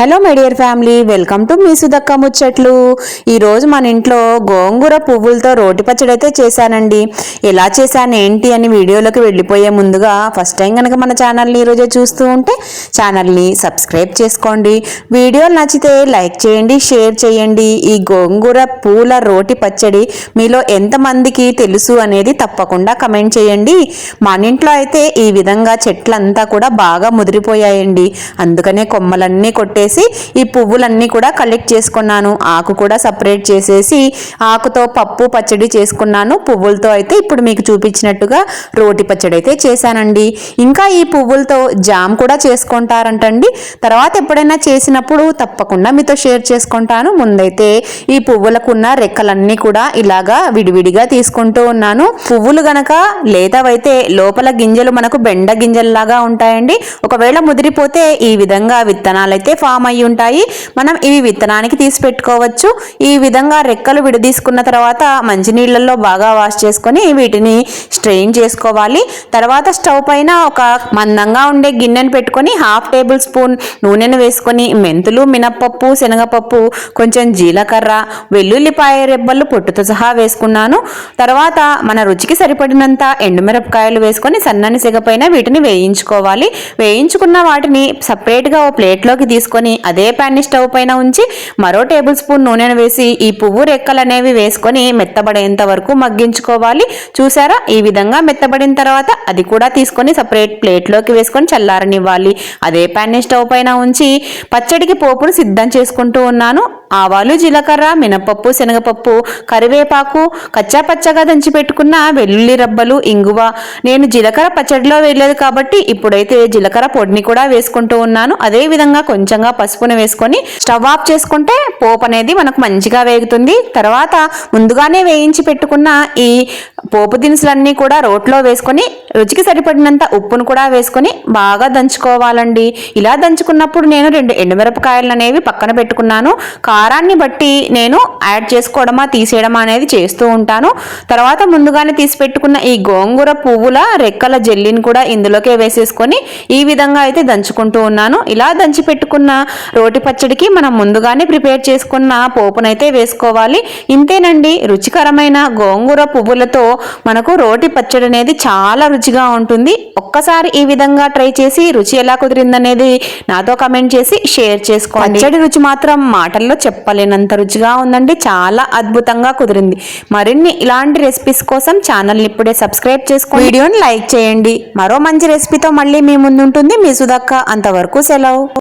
Hello my dear family welcome to మీ సుధక్క ముచ్చట్లు. ఈరోజు మన ఇంట్లో గోంగూర పువ్వులతో రోటి పచ్చడి అయితే చేశానండి. ఎలా చేశాను ఏంటి అని వీడియోలోకి వెళ్ళిపోయే ముందుగా ఫస్ట్ టైం కనుక మన ఛానల్ని ఈరోజే చూస్తూ ఉంటే ఛానల్ని సబ్స్క్రైబ్ చేసుకోండి. వీడియోలు నచ్చితే లైక్ చేయండి షేర్ చేయండి. ఈ గోంగూర పూల రోటి పచ్చడి మీలో ఎంతమందికి తెలుసు అనేది తప్పకుండా కమెంట్ చేయండి. మన ఇంట్లో అయితే ఈ విధంగా చెట్లంతా కూడా బాగా ముదిరిపోయాయండి. అందుకనే కొమ్మలన్నీ చేసి ఈ పువ్వులన్నీ కూడా కలెక్ట్ చేసుకున్నాను. ఆకు కూడా సపరేట్ చేసేసి ఆకుతో పప్పు పచ్చడి చేసుకున్నాను. పువ్వులతో అయితే ఇప్పుడు మీకు చూపించినట్టుగా రోటి పచ్చడి అయితే చేశానండి. ఇంకా ఈ పువ్వులతో జామ్ కూడా చేసుకుంటారంటండి. తర్వాత ఎప్పుడైనా చేసినప్పుడు తప్పకుండా మీతో షేర్ చేసుకుంటాను. ముందైతే ఈ పువ్వులకున్న రెక్కలన్నీ కూడా ఇలాగా విడివిడిగా తీసుకుంటూ ఉన్నాను. పువ్వులు గనక లేతవైతే లోపల గింజలు మనకు బెండ గింజల్లాగా ఉంటాయండి. ఒకవేళ ముదిరిపోతే ఈ విధంగా విత్తనాలైతే ఫామ్ అయి ఉంటాయి మనం ఇవి విత్తనానికి తీసి పెట్టుకోవచ్చు ఈ విధంగా రెక్కలు విడదీసుకున్న తర్వాత మంచినీళ్ళల్లో బాగా వాష్ చేసుకొని వీటిని స్ట్రెయిన్ చేసుకోవాలి. తర్వాత స్టవ్ పైన ఒక మందంగా ఉండే గిన్నెను పెట్టుకొని హాఫ్ టేబుల్ స్పూన్ నూనెను వేసుకొని మెంతులు మినప్పప్పు శనగపప్పు కొంచెం జీలకర్ర వెల్లుల్లిపాయ రెబ్బలు పొట్టుతో సహా వేసుకున్నాను. తర్వాత మన రుచికి సరిపడినంత ఎండుమిరపకాయలు వేసుకొని సన్నని సిగపైన వీటిని వేయించుకోవాలి. వేయించుకున్న వాటిని సపరేట్గా ఓ ప్లేట్లోకి తీసుకొని అదే ప్యాన్ని స్టవ్ పైన ఉంచి మరో టేబుల్ స్పూన్ నూనెను వేసి ఈ పువ్వు రెక్కలు అనేవి వేసుకొని మెత్తబడేంత వరకు మగ్గించుకోవాలి. చూసారా? ఈ విధంగా మెత్తబడిన తర్వాత అది కూడా తీసుకొని సపరేట్ ప్లేట్లోకి వేసుకొని చల్లారనివ్వాలి. అదే ప్యాన్ని స్టవ్ పైన ఉంచి పచ్చడికి పోపును సిద్ధం చేసుకుంటూ ఉన్నాను. ఆవాలు జీలకర్ర మినపప్పు శనగపప్పు కరివేపాకు కచ్చా పచ్చగా దంచి పెట్టుకున్న వెల్లుల్లి రబ్బలు ఇంగువ. నేను జీలకర్ర పచ్చడిలో వేయలేదు కాబట్టి ఇప్పుడైతే జీలకర్ర పొడిని కూడా వేసుకుంటూ ఉన్నాను. అదే విధంగా కొంచెంగా పసుపును వేసుకొని స్టవ్ ఆఫ్ చేసుకుంటే పోపు అనేది మనకు మంచిగా వేగుతుంది. తర్వాత ముందుగానే వేయించి పెట్టుకున్న ఈ పోపు దినుసులన్నీ కూడా రోట్లో వేసుకొని రుచికి సరిపడినంత ఉప్పును కూడా వేసుకొని బాగా దంచుకోవాలండి. ఇలా దంచుకున్నప్పుడు నేను రెండు ఎండుమిరపకాయలు అనేవి పక్కన పెట్టుకున్నాను. కా కారాన్ని బట్టి నేను యాడ్ చేసుకోవడమా తీసేయడమా అనేది చేస్తూ ఉంటాను. తర్వాత ముందుగానే తీసి పెట్టుకున్న ఈ గోంగూర పువ్వుల రెక్కల జెల్లిని కూడా ఇందులోకే వేసేసుకొని ఈ విధంగా అయితే దంచుకుంటూ ఉన్నాను. ఇలా దంచి పెట్టుకున్న రోటి పచ్చడికి మనం ముందుగానే ప్రిపేర్ చేసుకున్న పోపునైతే వేసుకోవాలి. ఇంతేనండి రుచికరమైన గోంగూర పువ్వులతో మనకు రోటి పచ్చడి అనేది చాలా రుచిగా ఉంటుంది. ఒక్కసారి ఈ విధంగా ట్రై చేసి రుచి ఎలా కుదిరిందనేది నాతో కమెంట్ చేసి షేర్ చేసుకోండి. పచ్చడి రుచి మాత్రం మాటల్లో చెప్పలేనంత రుచిగా ఉందండి. చాలా అద్భుతంగా కుదిరింది. మరిన్ని ఇలాంటి రెసిపీస్ కోసం ఛానల్ని ఇప్పుడే సబ్స్క్రైబ్ చేసుకోండి వీడియోని లైక్ చేయండి. మరో మంచి రెసిపీతో మళ్ళీ మీ ముందుంటుంది మీ సుధక్క. అంతవరకు సెలవు.